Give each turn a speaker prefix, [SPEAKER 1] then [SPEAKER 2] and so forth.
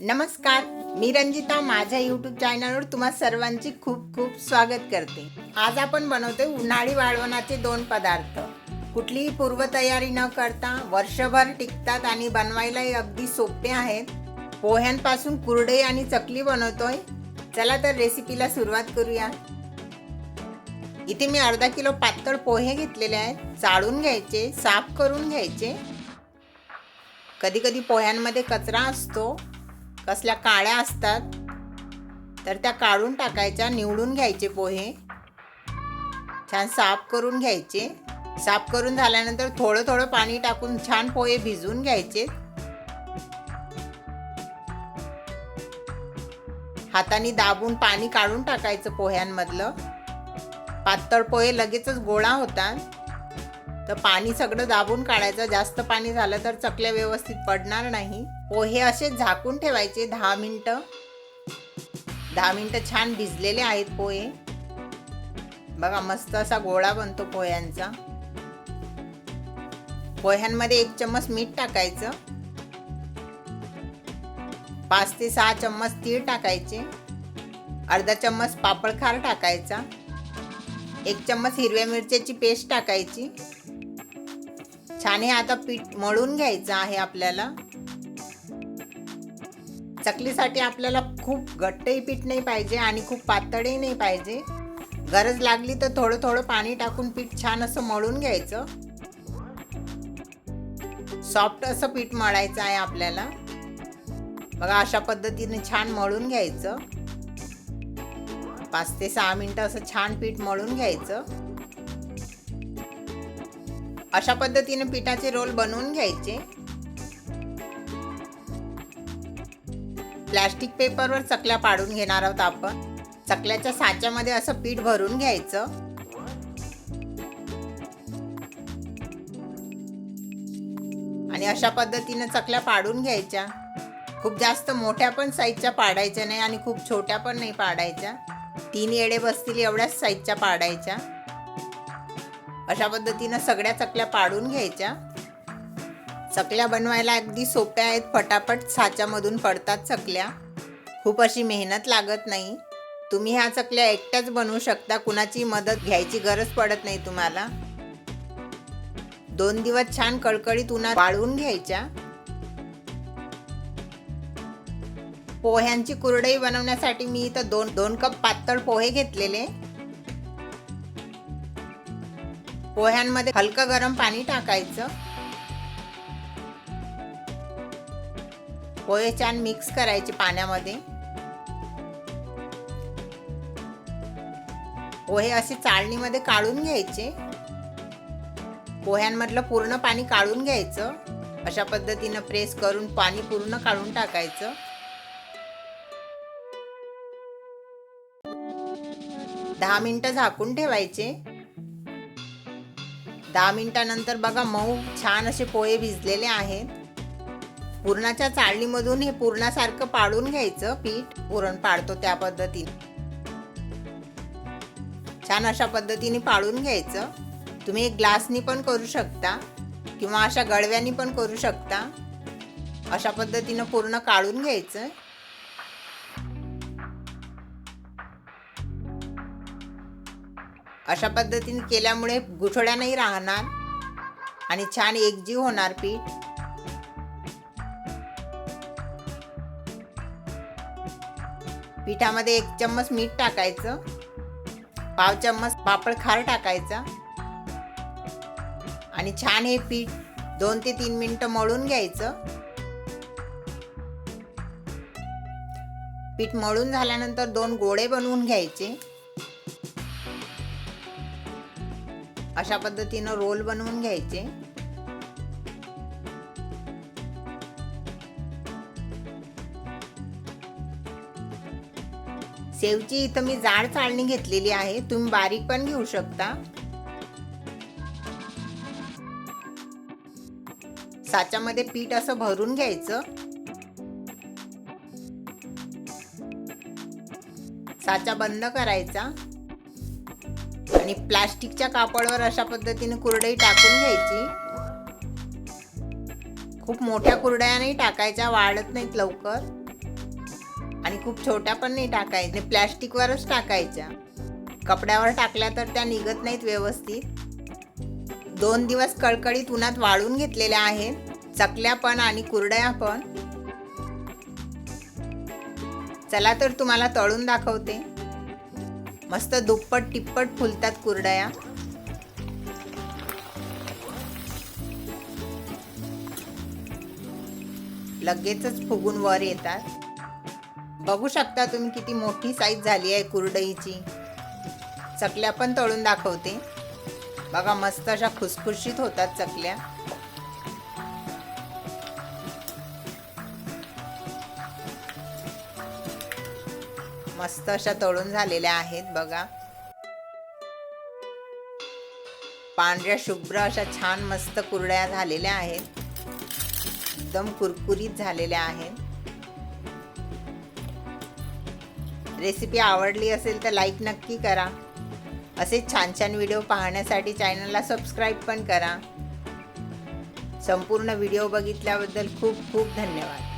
[SPEAKER 1] नमस्कार मी रंजिता माझ्या यूट्यूब चॅनलवर तुम्हा सर्वांची खूप खूप स्वागत करते. आज आपण बनवतोय उन्हाळी वाळवणाचे दोन पदार्थ. कुठलीही पूर्वतयारी न करता वर्षभर टिकतात आणि बनवायलाही अगदी सोपे आहेत. पोह्यांपासून कुरडई आणि चकली बनवतोय. चला तर रेसिपीला सुरुवात करूया. इथे मी अर्धा किलो पातळ पोहे घेतलेले आहेत. चाळून घ्यायचे साफ करून घ्यायचे. कधी कधी पोह्यांमध्ये कचरा असतो. कसल्या काळ्या असतात? तर त्या काढून टाकायच्या निवडून घ्यायचे पोहे. छान साफ करून घ्यायचे. साफ करून झाल्यानंतर थोडं थोडं पाणी टाकून छान पोहे भिजवून घ्यायचे. हाताने दाबून पाणी काढून टाकायचं पोह्यांमधलं. पातळ पोहे लगेचच गोळा होतात. तर पाणी सगळं दाबून काढायचं. जास्त पाणी झालं तर चकल्या व्यवस्थित पडणार नाही. पोहे असे झाकून ठेवायचे दहा मिनटं. दहा मिनटं छान भिजलेले आहेत पोहे. बघा मस्त असा गोळा बनतो पोह्यांचा. पोह्यांमध्ये एक चम्मच मीठ टाकायचं. पाच ते सहा चम्मच तीळ टाकायचे. अर्धा चम्मच पापडखार टाकायचा. एक चम्मच हिरव्या मिरच्याची पेस्ट टाकायची. छान हे आता पीठ मळून घ्यायचं आहे आपल्याला. चकलीसाठी आपल्याला खूप घट्टही पीठ नाही पाहिजे आणि खूप पातळही नाही पाहिजे. गरज लागली तर थोडं थोडं पाणी टाकून पीठ छान असं मळून घ्यायचं. सॉफ्ट असं पीठ मळायचं आहे आपल्याला. बघा अशा पद्धतीने छान मळून घ्यायचं. पाच ते सहा मिनटं असं छान पीठ मळून घ्यायचं. अशा पद्धतीने पिठाचे रोल बनवून घ्यायचे. प्लॅस्टिक पेपरवर चकल्या पाडून घेणार आहोत आपण. चकल्याच्या साच्यामध्ये असं पीठ भरून घ्यायचं. आणि अशा पद्धतीने चकल्या पाडून घ्यायच्या. खूप जास्त मोठ्या पण साईजच्या पाडायच्या नाही आणि खूप छोट्या पण नाही पाडायच्या. तीन येडे बसतील एवढ्याच साईजच्या पाडायच्या. अशा पद्धतीनं सगळ्या चकल्या पाडून घ्यायच्या. चकल्या बनवायला अगदी सोप्या आहेत फटाफट साच्यामधून पडतात चकल्या. खूप अशी मेहनत लागत नाही. तुम्ही ह्या चकल्या एकट्याच बनवू शकता कुणाची मदत घ्यायची गरज पडत नाही तुम्हाला. दोन दिवस छान कळकळीत उन्हात वाळवून घ्यायच्या. पोह्यांची कुरडई बनवण्यासाठी मी इथं दोन दोन कप पातळ पोहे घेतलेले. पोह्यांमध्ये हलकं गरम पाणी टाकायचं. पोहे छान मिक्स करायचे पाण्यामध्ये. पोहे असे चाळणीमध्ये काढून घ्यायचे. पोह्यांमधलं पूर्ण पाणी काढून घ्यायचं. अशा पद्धतीनं प्रेस करून पाणी पूर्ण काढून टाकायचं. दहा मिनटं झाकून ठेवायचे. दहा मिनिटानंतर बघा मऊ छान असे पोहे भिजलेले आहेत. पुरणाच्या चाळणीमधून हे पुरणासारखं पाडून घ्यायचं पीठ पुरण पाडतो त्या पद्धतीने. छान अशा पद्धतीने पाडून घ्यायचं. तुम्ही एक ग्लासनी पण करू शकता किंवा अशा गडव्यानी पण करू शकता. अशा पद्धतीनं पूर्ण काढून घ्यायचं. अशा पद्धतीने केल्यामुळे गुठळ्या नाही राहणार आणि छान एकजीव होणार पीठ. पिठामध्ये एक चम्मच मीठ टाकायचं. पाव चम्मच पापड खार टाकायचा. आणि छान हे पीठ दोन ते तीन मिनटं मळून घ्यायचं. पीठ मळून झाल्यानंतर दोन गोळे बनवून घ्यायचे. अशा पद्धतीनं रोल बनवून घ्यायचे. सेवची इथं मी जाड चाळणी घेतलेली आहे. तुम्ही बारीक पण घेऊ शकता. साच्यामध्ये पीठ असं भरून घ्यायचं. साचा बंद करायचा. आणि प्लास्टिकच्या कापडवर अशा पद्धतीने कुरडई टाकून घ्यायची. खूप मोठ्या कुरड्या नाही टाकायच्या वाढत नाहीत लवकर. आणि खूप छोट्या पण नाही टाकायच्या प्लॅस्टिकवरच टाकायच्या. कपड्यावर टाकल्या तर त्या निघत नाहीत व्यवस्थित. दोन दिवस कळकळीत उन्हात वाळून घेतलेल्या आहेत चकल्या पण आणि कुरडया पण. चला तर तुम्हाला तळून दाखवते. मस्त दुप्पट टिप्पट फुलतात कुरडया. लगेचच फुगून वर येतात. बघू शकता तुम्ही किती मोठी साईज झाली आहे कुरडईची. चकल्या पण तळून दाखवते. बघा मस्त अशा खुसखुशीत होतात चकल्या. मस्त अशा तळून झालेल्या आहेत बघा. पांढऱ्या शुभ्र अशा छान मस्त कुरड्या झालेल्या आहेत. एकदम कुरकुरीत झालेल्या आहेत. रेसिपी आवडली असेल तर लाईक नक्की करा. असे छान छान व्हिडिओ पाहण्यासाठी चॅनलला सबस्क्राईब पण करा. संपूर्ण व्हिडिओ बघितल्याबद्दल खूप खूप धन्यवाद.